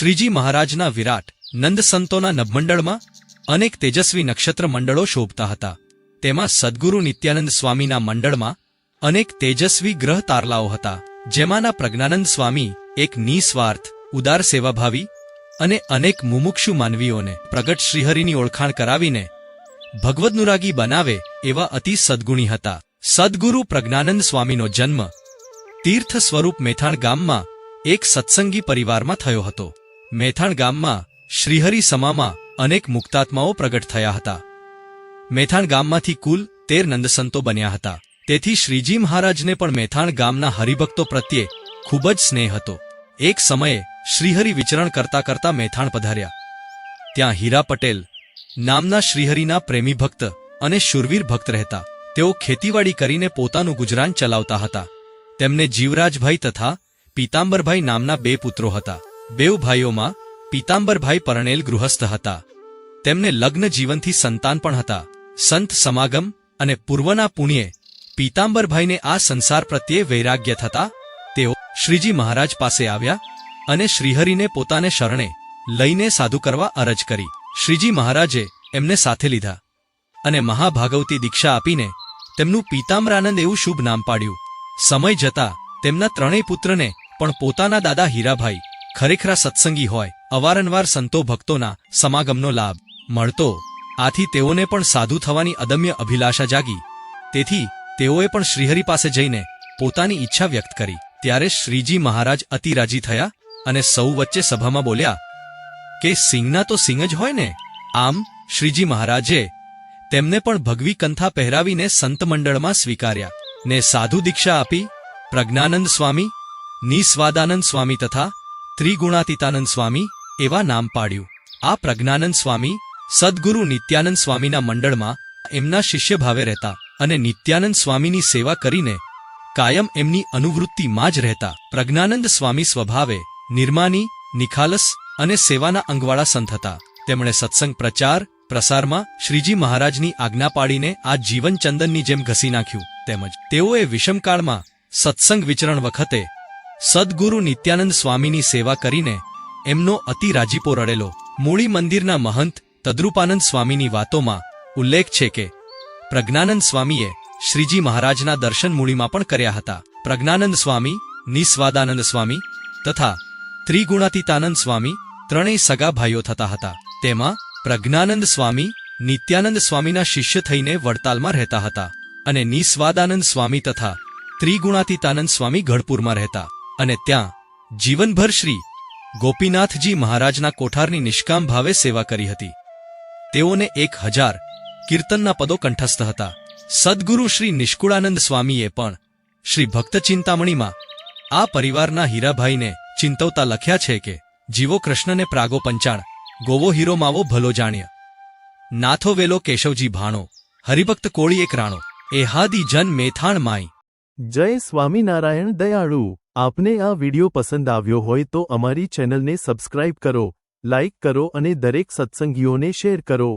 શ્રીજી મહારાજના વિરાટ નંદ સંતોના નભમંડળમાં અનેક તેજસ્વી નક્ષત્ર મંડળો શોભતા હતા. તેમાં સદ્ગુરુ નિત્યાનંદ સ્વામીના મંડળમાં અનેક તેજસ્વી ગ્રહ તારલાઓ હતા. જેમાંના પ્રજ્ઞાનંદ સ્વામી એક નિસ્વાર્થ, ઉદાર સેવાભાવી અને અનેક મુમુક્ષુ માનવીઓને પ્રગટ શ્રીહરિની ઓળખાણ કરાવીને ભગવદનુરાગી બનાવે એવા અતિ સદ્ગુણી હતા. સદ્ગુરુ પ્રજ્ઞાનંદ સ્વામીનો જન્મ તીર્થ સ્વરૂપ મેથાણ ગામમાં એક સત્સંગી પરિવારમાં થયો હતો. મેથાણ ગામમાં શ્રીહરિ સમામાં અનેક મુક્તાત્માઓ પ્રગટ થયા હતા. મેથાણ ગામમાંથી કુલ તેર નંદસંતો બન્યા હતા. તેથી શ્રીજી મહારાજને પણ મેથાણ ગામના હરિભક્તો પ્રત્યે ખૂબ જ સ્નેહ હતો. એક સમયે શ્રીહરિ વિચરણ કરતા કરતા મેથાણ પધાર્યા. ત્યાં હીરા પટેલ નામના શ્રીહરિના પ્રેમી ભક્ત અને શુરવીર ભક્ત રહેતા. તેઓ ખેતીવાડી કરીને પોતાનું ગુજરાન ચલાવતા હતા. તેમને જીવરાજભાઈ તથા પીતાંબરભાઈ નામના બે પુત્રો હતા. બેઉ ભાઈઓમાં પીતાંબરભાઈ પરણેલ ગૃહસ્થ હતા. તેમને લગ્ન જીવનથી સંતાન પણ હતા. સંત સમાગમ અને પૂર્વના પુણ્યે પીતાંબરભાઈને આ સંસાર પ્રત્યે વૈરાગ્ય થતા તેઓ શ્રીજી મહારાજ પાસે આવ્યા અને શ્રીહરિને પોતાને શરણે લઈને સાધુ કરવા અરજ કરી. શ્રીજી મહારાજે એમને સાથે લીધા અને મહાભાગવતી દીક્ષા આપીને તેમનું પીતાંબરાનંદ એવું શુભ નામ પાડ્યું. સમય જતા તેમના ત્રણેય પુત્રને પણ પોતાના દાદા હીરાભાઈ ખરેખરા સત્સંગી હોય, અવારનવાર સંતો ભક્તોના સમાગમનો લાભ મળતો. આથી તેઓને પણ સાધુ થવાની અદમ્ય અભિલાષા જાગી. તેથી તેઓએ પણ શ્રીહરિ પાસે જઈને પોતાની ઈચ્છા વ્યક્ત કરી. ત્યારે શ્રીજી મહારાજ અતિ રાજી થયા અને સૌ વચ્ચે સભામાં બોલ્યા, કે સિંહના તો સિંહ જ હોય ને? આમ શ્રીજી મહારાજે તેમને પણ ભગવી કંથા પહેરાવીને સંત મંડળમાં સ્વીકાર્યા. ને સાધુ દીક્ષા આપી પ્રજ્ઞાનંદ સ્વામી, નિસ્વાદાનંદ સ્વામી તથા ત્રિગુણાતીતાનંદ સ્વામી એવા નામ પાડ્યું. આ પ્રજ્ઞાનંદ સ્વામી સદગુરુ નિત્યાનંદ સ્વામીના મંડળમાં એમના શિષ્ય ભાવે રહેતા અને નિત્યાનંદ સ્વામીની સેવા કરીને કાયમ એમની અનુવૃત્તિમાં જ રહેતા. પ્રજ્ઞાનંદ સ્વામી સ્વભાવે નિર્માની, નિખાલસ અને સેવાના અંગવાળા સંત હતા. તેમણે સત્સંગ પ્રચાર, પ્રસારમાં શ્રીજી મહારાજની આજ્ઞા પાડીને આ જીવનચંદનની જેમ ઘસી નાખ્યું. તેમજ તેઓએ વિષમકાળમાં સત્સંગ વિચરણ વખતે સદગુરુ નિત્યાનંદ સ્વામીની સેવા કરીને એમનો અતિ રાજીપો રડેલો. મૂળી મંદિરના મહંત તદ્રુપાનંદ સ્વામીની વાતોમાં ઉલ્લેખ છે કે, પ્રજ્ઞાનંદ સ્વામીએ શ્રીજી મહારાજના દર્શન મૂળીમાં પણ કર્યા હતા. પ્રજ્ઞાનંદ સ્વામી, નિસ્વાદાનંદ સ્વામી તથા ત્રિગુણાતીતાનંદ સ્વામી ત્રણેય સગા ભાઈઓ થતા હતા. તેમાં પ્રજ્ઞાનંદ સ્વામી, નિત્યાનંદ સ્વામીના શિષ્ય થઈને વડતાલમાં રહેતા હતા અને નિસ્વાદાનંદ સ્વામી તથા ત્રિગુણાતીતાનંદ સ્વામી ગઢપુરમાં રહેતા. અને ત્યાં જીવનભર શ્રી ગોપીનાથજી મહારાજના કોઠારની નિષ્કામ ભાવે સેવા કરી હતી. તેઓને એક હજાર કીર્તનના પદો કંઠસ્થ હતા. સદગુરુ શ્રી નિષ્કુળાનંદ સ્વામીએ પણ શ્રી ભક્ત ચિંતામણીમાં આ પરિવારના હીરાભાઈને ચિંતવતા લખ્યા છે કે, જીવો કૃષ્ણને પ્રાગો પંચાણ, ગોવો હીરો માવો ભલો જાણ્ય. નાથો વેલો કેશવજી ભાણો, હરિભક્ત કોળી એક રાણો, એહાદી જન મેથાણ માઈ. જય સ્વામિનારાયણ દયાળુ. આપને આ વિડિયો પસંદ આવ્યો હોય તો અમારી ચેનલને સબસ્ક્રાઇબ કરો, લાઇક કરો અને દરેક સત્સંગીઓને શેર કરો.